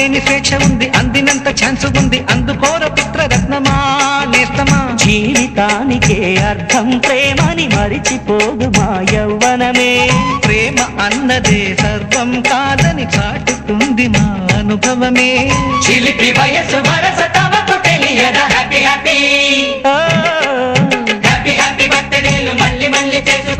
ఆపలేని స్వేచ్ఛ ఉంది అందినంత ఛాన్స్ ఉంది. అందుకోర పుత్ర రత్నమా నేస్తమా? జీవితానికే అర్థం ప్రేమని మరిచిపోదు మా యవ్వనమే. ప్రేమ అన్నదే సర్వం కాదని చాటుతుంది మా అనుభవమే. చిలిపి వయసు వరస తమకు తెలియదా happy happy oh, happy happy బర్త్డేలు మళ్ళీ మళ్ళీ చేసుకోక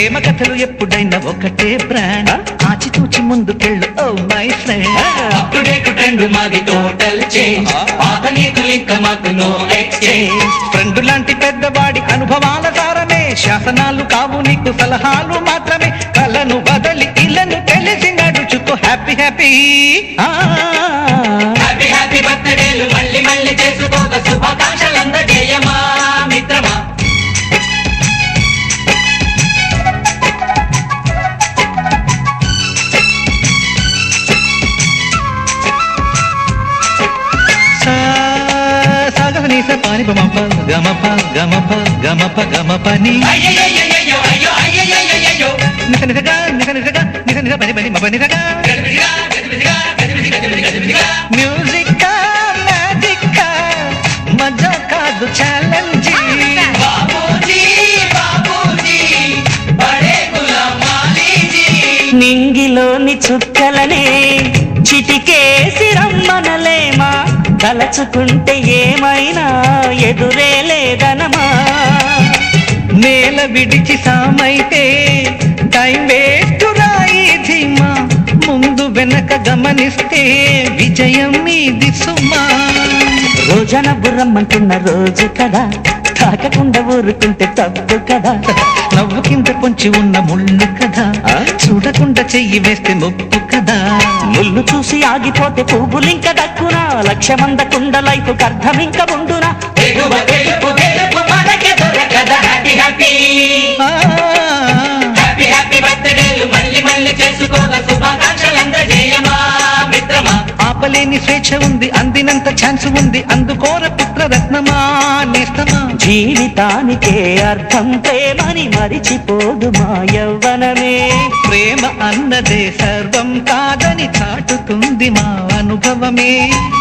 ప్రేమ కథలు ఎప్పుడైనా ఒకటే బ్రాండ్ ఆచితూచి ముందుకెళ్ళు ఓ my friend up to date trend మాది టోటల్ చేంజ్ పాత నీతులు ఇంకా మాకు నో ఎక్స్చేంజ్ ఫ్రెండ్ లాంటి పెద్దవాడి అనుభవాల సారమే. శాసనాలు కావు నీకు సలహాలు మాత్రమే. కలను బదలి ఇళ్ళను తెలిసి నడుచుకో హ్యాపీ హ్యాపీ హ్యాపీ సాగనీస పాని పమప గమప గమప గమప గమపని అయ్యయ్యయ్యయ్యో అయ్యో అయ్యయ్యయ్యయ్యో నిస నిసగా నిస నిసగా పని పని మ్యూజిక్ మ్యాజిక్ మజా కాదు ఛాలెంజ్ నింగిలోని చుక్కలనే చిటికేసి రమ్మనలేమా తలచుకుంటే ఏమైనా ఎదురే లేదనమా? నేల విడిచి సామైతే టైం వేస్ట్ రాయి ధీమా. ముందు వెనక గమనిస్తే విజయం మీది సుమా. రోజన బుర్రమ్మంటున్న రోజు కదా తాకకుండా ఊరుకుంటే తప్పు కదా. నవ్వు కింద పొంచి ఉన్న ముళ్ళు కదా. చూడకుండా చెయ్యి వేస్తే ముప్పు కదా. ముళ్ళు చూసి ఆగిపోతే పువ్వులింక దక్కునా. లక్ష్యమందకుండ లైఫ్ అర్థం ఇంక ఉండునా ఆపలేని స్వేచ్ఛ ఉంది అందినంత ఛాన్స్ ఉంది. అందుకోర పుత్ర రత్నమా నేస్తమా. జీవితానికే అర్థం ప్రేమని మరిచిపోదు మా యవ్వనమే ప్రేమ అన్నదే సర్వం కాదని చాటుతుంది మా అనుభవమే.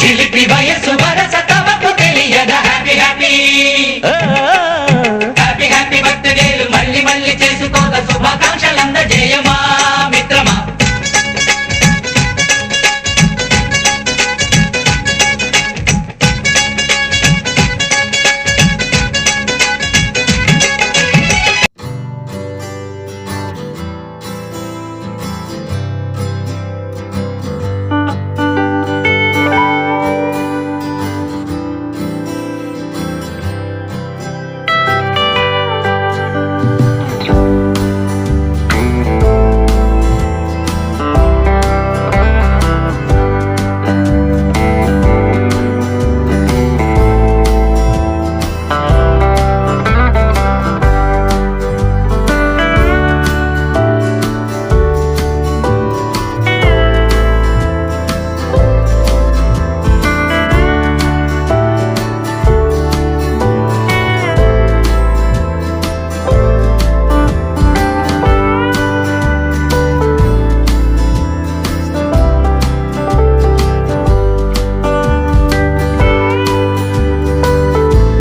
చిలిపి వయసు వరస తమకు తెలియదా? Happy happy